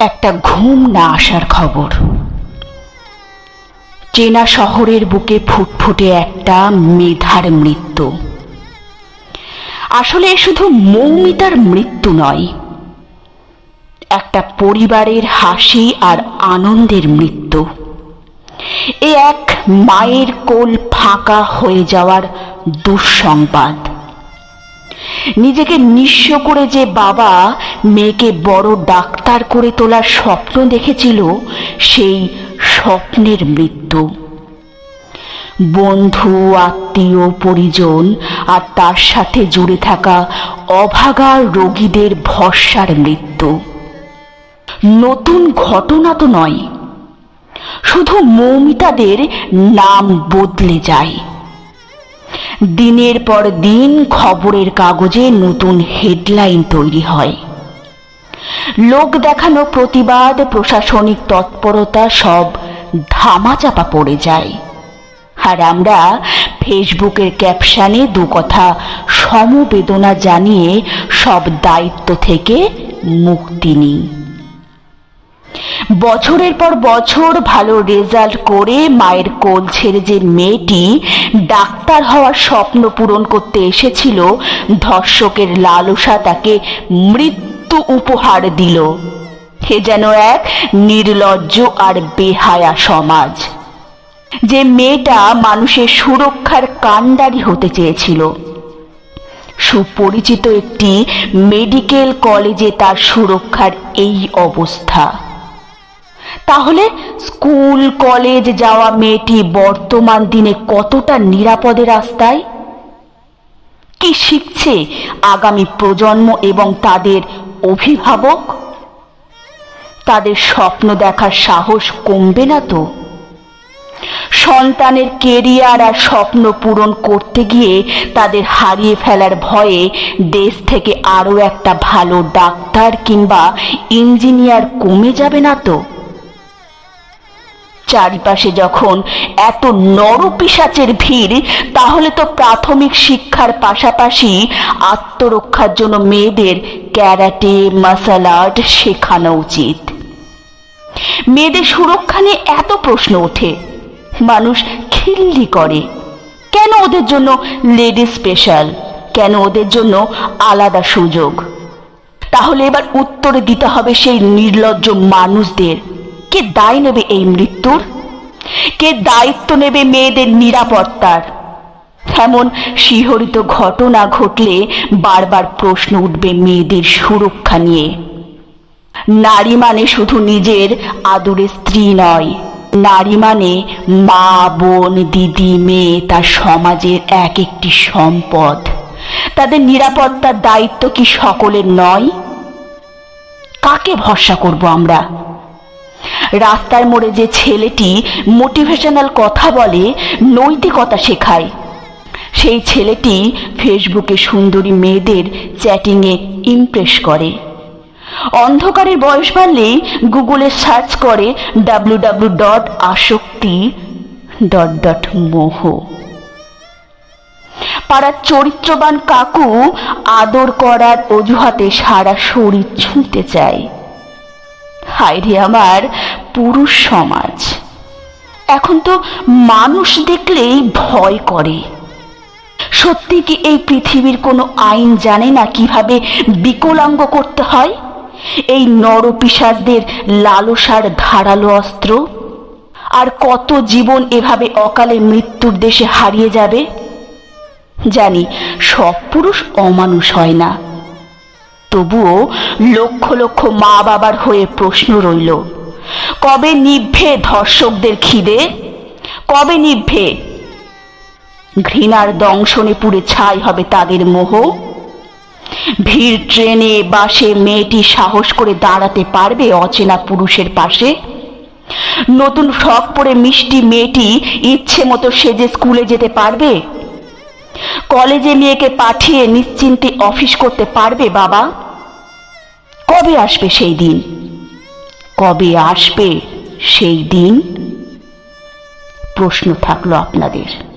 একটা ঘুম না আসার খবর। চেনা শহরের বুকে ফুটফুটে একটা মেধার মৃত্যু। আসলে শুধু মৌমিতার মৃত্যু নয়, একটা পরিবারের হাসি আর আনন্দের মৃত্যু। এ এক মায়ের কোল ফাঁকা হয়ে যাওয়ার দুঃসংবাদ। নিজেকে নিঃস্ব করে যে বাবা মেয়েকে বড় ডাক্তার করে তোলার স্বপ্ন দেখেছিল, সেই স্বপ্নের মৃত্যু। বন্ধু, আত্মীয়, পরিজন আর তার সাথে জুড়ে থাকা অভাগা রোগীদের ভরসার মৃত্যু। নতুন ঘটনা তো নয়, শুধু মৌমিতাদের নাম বদলে যায়। দিনের পর দিন খবরের কাগজে নতুন হেডলাইন তৈরি হয়। লোক দেখানো প্রতিবাদ, প্রশাসনিক তৎপরতা সব ধামাচাপা পড়ে যায়। আর আমরা ফেসবুকের ক্যাপশানে দু কথা সমবেদনা জানিয়ে সব দায়িত্ব থেকে মুক্তি নিই। বছরের পর বছর ভালো রেজাল্ট করে মায়ের কোল ছেড়ে যে মেয়েটি ডাক্তার হওয়ার স্বপ্ন পূরণ করতে এসেছিল, ধর্ষকের লালসা তাকে মৃত্যু উপহার দিল। হে যেন এক নির্লজ্জ আর বেহায়া সমাজ। যে মেয়েটা মানুষের সুরক্ষার কাণ্ডারি হতে চেয়েছিল। সুপরিচিত একটি মেডিকেল কলেজে তার সুরক্ষার এই অবস্থা। তাহলে স্কুল, কলেজ যাওয়া মেয়েটি বর্তমান দিনে কতটা নিরাপদে রাস্তায়? কি শিখছে আগামী প্রজন্ম এবং তাদের অভিভাবক? তাদের স্বপ্ন দেখার সাহস কমবে না তো? সন্তানের কেরিয়ার আর স্বপ্ন পূরণ করতে গিয়ে তাদের হারিয়ে ফেলার ভয়ে দেশ থেকে আরও একটা ভালো ডাক্তার কিংবা ইঞ্জিনিয়ার কমে যাবে না তো? চারিপাশে যখন এত নরপিসাচের ভিড়, তাহলে তো প্রাথমিক শিক্ষার পাশাপাশি আত্মরক্ষার জন্য মেয়েদের ক্যারাটে, মার্শাল আর্ট শেখানো উচিত। মেয়েদের সুরক্ষা নিয়ে এত প্রশ্ন ওঠে। মানুষ খিল্লি করে। কেন ওদের জন্য লেডি স্পেশাল? কেন ওদের জন্য আলাদা সুযোগ? তাহলে এবার উত্তরে দিতে হবে সেই নির্লজ্জ মানুষদের। কে দায় নেবে এই মৃত্যুর? কে দায়িত্ব নেবে মেয়েদের নিরাপত্তার? এমন শিহরিত ঘটনা ঘটলে বারবার প্রশ্ন উঠবে মেয়েদের সুরক্ষা নিয়ে। নারী মানে শুধু নিজের আদুরে স্ত্রী নয়, নারী মানে মা, বোন, দিদি, মেয়ে, তার সমাজের এক একটি সম্পদ। তাদের নিরাপত্তার দায়িত্ব কি সকলের নয়? কাকে ভরসা করব আমরা? রাস্তার মোড়ে যে ছেলেটি মোটিভেশনাল কথা বলে, নৈতিকতা শেখায়। সেই ছেলেটি ফেসবুকে সুন্দরী মেয়েদের চ্যাটিংয়ে ইমপ্রেস করে। অন্ধকারের বয়স বাড়লে গুগলে সার্চ করে ডাব্লু ডাব্লু ডট আসক্তি ডট ডট মোহ পাড়ার চরিত্রবান কাকু আদর করার অজুহাতে সারা শরীর ছুঁতে চায়। হায় রে আমার পুরুষ সমাজ। এখন তো মানুষ দেখলেই ভয় করে। সত্যি কি এই পৃথিবীর কোনো আইন জানে না কীভাবে বিকলাঙ্গ করতে হয়? এই নরপিসারদের লালসার ধারালো অস্ত্র? আর কত জীবন এভাবে অকালে মৃত্যুর দেশে হারিয়ে যাবে? জানি সব পুরুষ অমানুষ হয় না। তবুও লক্ষ লক্ষ মা বাবার হয়ে প্রশ্ন রইল কবে নিভে ধর্ষকদের খিদে? কবে নিভে? ঘৃণার দংশনে পুড়ে ছাই হবে তাদের মোহ। ভিড় ট্রেনে, বাসে মেয়েটি সাহস করে দাঁড়াতে পারবে অচেনা পুরুষের পাশে? নতুন ফ্রক পরে মিষ্টি মেয়েটি ইচ্ছে মতো সেজে স্কুলে যেতে পারবে? কলেজে মেয়েকে পাঠিয়ে নিশ্চিন্তে অফিস করতে পারবে বাবা? কবে আসবে সেই দিন? কবে আসবে সেই দিন? প্রশ্ন থাকল আপনাদের।